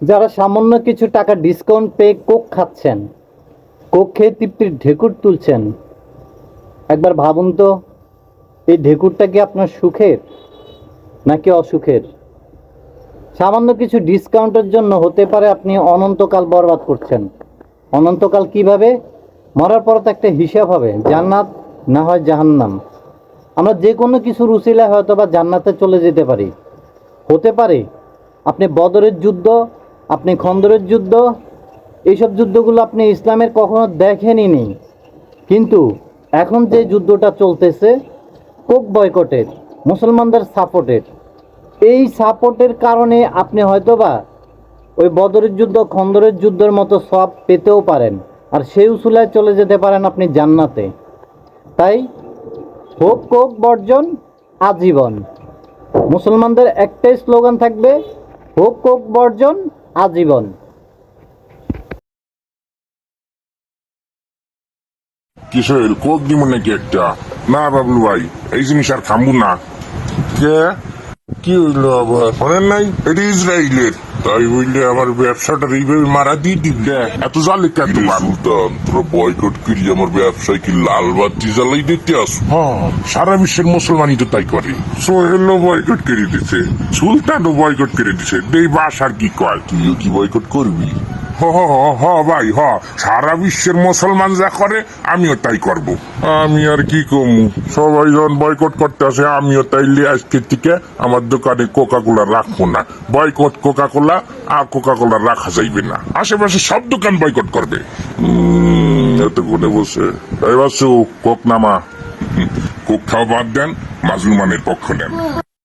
যারা সামান্য কিছু টাকা ডিসকাউন্ট পেয়ে কোক খাচ্ছেন, কোক খেয়ে তৃপ্তির ঢেকুর তুলছেন, একবার ভাবুন তো, এই ঢেকুরটা কি আপনার সুখের নাকি অসুখের? সামান্য কিছু ডিসকাউন্টের জন্য হতে পারে আপনি অনন্তকাল বরবাদ করছেন। অনন্তকাল কীভাবে? মরার পর তো একটা হিসাব হবে, জান্নাত না হয় জাহান্নাম। আমরা যে কোনো কিছুর উচিলায় হয়তো বা জান্নাতে চলে যেতে পারি। হতে পারে, আপনি বদরের যুদ্ধ আপনি খন্দরের যুদ্ধ, এইসব যুদ্ধগুলো আপনি ইসলামের কখনো দেখেনই নি কিন্তু এখন যে যুদ্ধটা চলতেছে কোক বয়কটের, মুসলমানদের সাপোর্টের, এই সাপোর্টের কারণে আপনি হয়তোবা ওই বদরের যুদ্ধ, খন্দরের যুদ্ধের মতো সব পেতেও পারেন, আর সেই উসুলায় চলে যেতে পারেন আপনি জান্নাতে। তাই হোক কোক বর্জন, আজীবন। মুসলমানদের একটাই স্লোগান থাকবে, হোক কোক বর্জন আজীবন। কিশোর কোক দিব নাকি একটা? না বাবলু ভাই, এই জিনিস আর খামবো না। কে? কি হইল আবার? শোনেন নাই এটা ইসরায়েলের তাই বললে আমার ব্যবসাটা এইভাবে মারা দিয়ে দিবি এত কেন? সুলতান তোরা বয়কট করি আমার ব্যবসায় কি লাল বাতি জ্বালাই দিতে আস? হ্যাঁ সারা বিশ্বের মুসলমানই তো তাই করে। সোহেলও বয়কট করে দিছে। সুলতানও বয়কট করে দিছে। দেই বাস আর কি কয়? তুইও কি বয়কট করবি? হ হ ভাই, হ। সারা বিশ্বের মুসলমান যা করে, আমিও তাই করব। আমি আর কি কমু সবাই যখন বয়কট করতে আসে, আমিও তাইলে আজকে থেকে আমার দোকানে কোকা কোলা রাখব না। বয়কট কোকা কোলা আর কোকা কোলা রাখা যাইবে না। আশেপাশে সব দোকান বয়কট করবে। এত কোনে বসে। এই বাসু, কোক নামা। কোক খাওয়া বাদ দেন, মাজলুমানের পক্ষ নেন।